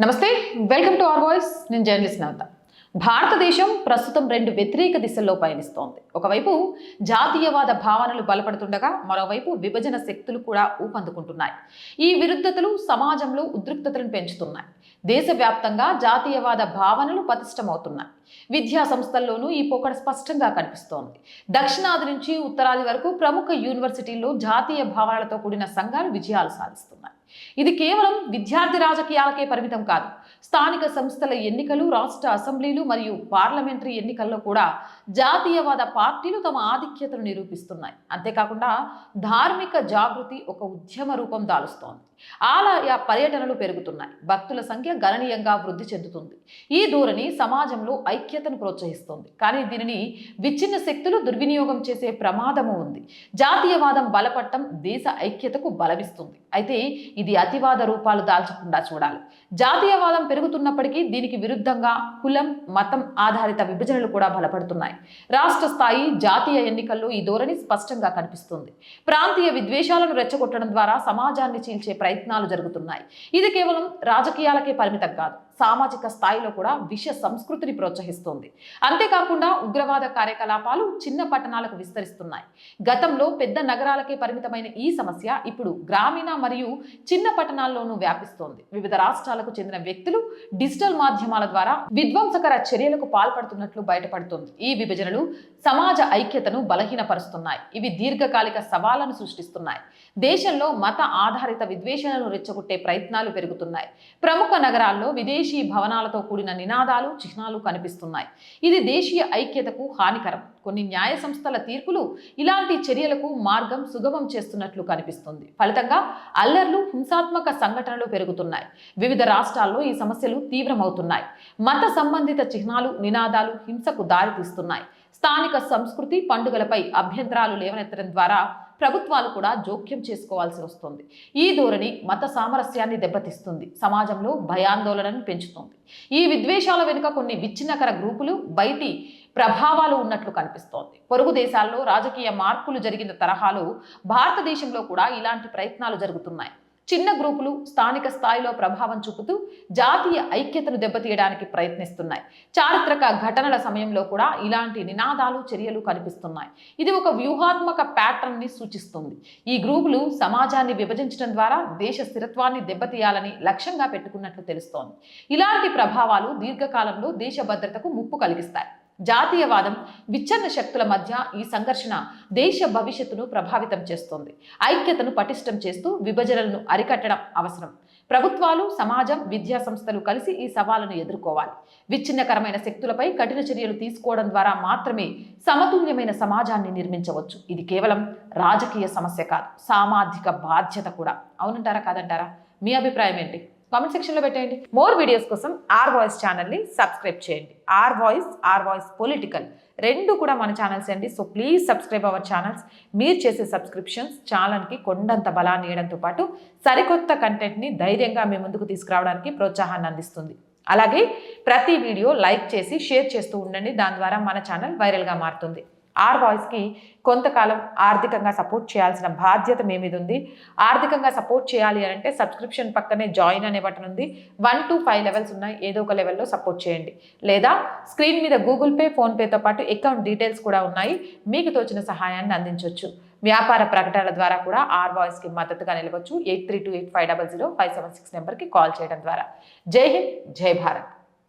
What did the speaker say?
నమస్తే welcome to our voice. నేను journalist నవత. భారతదేశం ప్రస్తుతం రెండు వ్యతిరేక దిశల్లో పయనిస్తోంది. ఒకవైపు జాతీయవాద భావనలు బలపడుతుండగా మరోవైపు విభజన శక్తులు కూడా ఊపందుకుంటున్నాయి. ఈ విరుద్ధతలు సమాజంలో ఉద్రిక్తతలను పెంచుతున్నాయి. దేశవ్యాప్తంగా జాతీయవాద భావనలు పతిష్టమవుతున్నాయి విద్యా సంస్థల్లోనూ ఈ పోకడ స్పష్టంగా కనిపిస్తోంది. దక్షిణాది నుంచి ఉత్తరాది వరకు ప్రముఖ యూనివర్సిటీల్లో జాతీయ భావనలతో కూడిన సంఘాలు విజయాలు సాధిస్తున్నాయి. ఇది కేవలం విద్యార్థి రాజకీయాలకే పరిమితం కాదు. స్థానిక సంస్థల ఎన్నికలు రాష్ట్ర అసెంబ్లీలు మరియు పార్లమెంటరీ ఎన్నికల్లో కూడా జాతీయవాద పార్టీలు తమ ఆధిక్యతను నిరూపిస్తున్నాయి. అంతేకాకుండా ధార్మిక జాగృతి ఒక ఉద్యమ రూపం దాలుస్తోంది. ఆలయ పర్యటనలు పెరుగుతున్నాయి. భక్తుల సంఖ్య గణనీయంగా వృద్ధి చెందుతుంది. ఈ ధోరణి సమాజంలో ఐక్యతను ప్రోత్సహిస్తుంది. కానీ దీనిని విచ్ఛిన్న శక్తులు దుర్వినియోగం చేసే ప్రమాదము ఉంది. జాతీయవాదం బలపడటం దేశ ఐక్యతకు బలవిస్తుంది అయితే ఇది అతివాద రూపాలు దాల్చకుండా చూడాలి. జాతీయవాదం పెరుగుతున్నప్పటికీ దీనికి విరుద్ధంగా కులం మతం ఆధారిత విభజనలు కూడా బలపడుతున్నాయి. రాష్ట్ర స్థాయి జాతీయ ఎన్నికల్లో ఈ ధోరణి స్పష్టంగా కనిపిస్తుంది. ప్రాంతీయ విద్వేషాలను రెచ్చగొట్టడం ద్వారా సమాజాన్ని చీల్చే ప్రయత్నాలు జరుగుతున్నాయి. ఇది కేవలం రాజకీయాలకే పరిమితం కాదు. సామాజిక స్థాయిలో కూడా విష సంస్కృతిని ప్రోత్సహిస్తోంది. అంతేకాకుండా ఉగ్రవాద కార్యకలాపాలు చిన్న పట్టణాలకు విస్తరిస్తున్నాయి. గతంలో పెద్ద నగరాలకే పరిమితమైన ఈ సమస్య ఇప్పుడు గ్రామీణ మరియు చిన్న పట్టణాల్లోనూ వ్యాపిస్తోంది. వివిధ రాష్ట్రాలకు చెందిన వ్యక్తులు డిజిటల్ మాధ్యమాల ద్వారా విధ్వంసకర చర్యలకు పాల్పడుతున్నట్లు బయటపడుతోంది. ఈ విభజనలు సమాజ ఐక్యతను బలహీనపరుస్తున్నాయి. ఇవి దీర్ఘకాలిక సవాళ్ళను సృష్టిస్తున్నాయి. దేశంలో మత ఆధారిత విద్వేషాలను రెచ్చగొట్టే ప్రయత్నాలు పెరుగుతున్నాయి. ప్రముఖ నగరాల్లో విదేశీ భవనాలతో కూడిన నినాదాలు చిహ్నాలు కనిపిస్తున్నాయి. ఇది దేశీయ ఐక్యతకు హానికరం. కొన్ని న్యాయ సంస్థల తీర్పులు ఇలాంటి చర్యలకు మార్గం సుగమం చేస్తున్నట్లు కనిపిస్తుంది. ఫలితంగా అల్లర్లు హింసాత్మక సంఘటనలు పెరుగుతున్నాయి. వివిధ రాష్ట్రాల్లో ఈ సమస్యలు తీవ్రమవుతున్నాయి. మత సంబంధిత చిహ్నాలు నినాదాలు హింసకు దారితీస్తున్నాయి. స్థానిక సంస్కృతి పండుగలపై అభ్యంతరాలు లేవనెత్తడం ద్వారా ప్రభుత్వాలు కూడా జోక్యం చేసుకోవాల్సి వస్తుంది. ఈ ధోరణి మత సామరస్యాన్ని దెబ్బతీస్తుంది. సమాజంలో భయాందోళనను పెంచుతుంది. ఈ విద్వేషాల వెనుక కొన్ని విచ్ఛిన్నకర గ్రూపులు బయటి ప్రభావాలు ఉన్నట్లు కనిపిస్తోంది. పొరుగు దేశాల్లో రాజకీయ మార్పులు జరిగిన తరహాలో భారతదేశంలో కూడా ఇలాంటి ప్రయత్నాలు జరుగుతున్నాయి. చిన్న గ్రూపులు స్థానిక స్థాయిలో ప్రభావం చూపుతూ జాతీయ ఐక్యతను దెబ్బతీయడానికి ప్రయత్నిస్తున్నాయి. చారిత్రక ఘటనల సమయంలో కూడా ఇలాంటి నినాదాలు చర్యలు కనిపిస్తున్నాయి. ఇది ఒక వ్యూహాత్మక ప్యాటర్న్ని సూచిస్తుంది. ఈ గ్రూపులు సమాజాన్ని విభజించడం ద్వారా దేశ స్థిరత్వాన్ని దెబ్బతీయాలని లక్ష్యంగా పెట్టుకున్నట్లు తెలుస్తోంది. ఇలాంటి ప్రభావాలు దీర్ఘకాలంలో దేశ భద్రతకు ముప్పు కలిగిస్తాయి. జాతీయవాదం విచ్ఛిన్న శక్తుల మధ్య ఈ సంఘర్షణ దేశ భవిష్యత్తును ప్రభావితం చేస్తోంది. ఐక్యతను పటిష్టం చేస్తూ విభజనలను అరికట్టడం అవసరం. ప్రభుత్వాలు సమాజం విద్యా సంస్థలు కలిసి ఈ సవాలను ఎదుర్కోవాలి. విచ్ఛిన్నకరమైన శక్తులపై కఠిన చర్యలు తీసుకోవడం ద్వారా మాత్రమే సమతుల్యమైన సమాజాన్ని నిర్మించవచ్చు. ఇది కేవలం రాజకీయ సమస్య కాదు సామాజిక బాధ్యత కూడా. అవునంటారా కాదంటారా? మీ అభిప్రాయం ఏంటి? కామెంట్ సెక్షన్లో పెట్టేయండి. మోర్ వీడియోస్ కోసం ఆర్ వాయిస్ ఛానల్ని సబ్స్క్రైబ్ చేయండి. R voice R voice political రెండు కూడా మన ఛానల్స్ అండి. So please subscribe our channels మీరు చేసే సబ్స్క్రిప్షన్స్ ఛానల్కి కొండంత బలాన్ని ఇవ్వడంతో పాటు సరికొత్త కంటెంట్ని ధైర్యంగా మీ ముందుకు తీసుకురావడానికి ప్రోత్సాహాన్ని అందిస్తుంది. అలాగే ప్రతి వీడియో లైక్ చేసి షేర్ చేస్తూ ఉండండి. దాని ద్వారా మన ఛానల్ వైరల్గా మారుతుంది. ఆర్ బాయ్స్కి కొంతకాలం ఆర్థికంగా సపోర్ట్ చేయాల్సిన బాధ్యత మీ మీద ఉంది. ఆర్థికంగా సపోర్ట్ చేయాలి అని అంటే సబ్స్క్రిప్షన్ పక్కనే జాయిన్ అనే బటన్ ఉంది. వన్ టు ఫైవ్ లెవెల్స్ ఉన్నాయి. ఏదో ఒక లెవెల్లో సపోర్ట్ చేయండి. లేదా స్క్రీన్ మీద గూగుల్ పే ఫోన్పేతో పాటు అకౌంట్ డీటెయిల్స్ కూడా ఉన్నాయి. మీకు తోచిన సహాయాన్ని అందించవచ్చు వ్యాపార ప్రకటనల ద్వారా కూడా ఆర్ బాయ్స్కి మద్దతుగా నిలవచ్చు. Eight three two eight five double zero five seven six నెంబర్కి కాల్ చేయడం ద్వారా. జై హింద్ జై భారత్.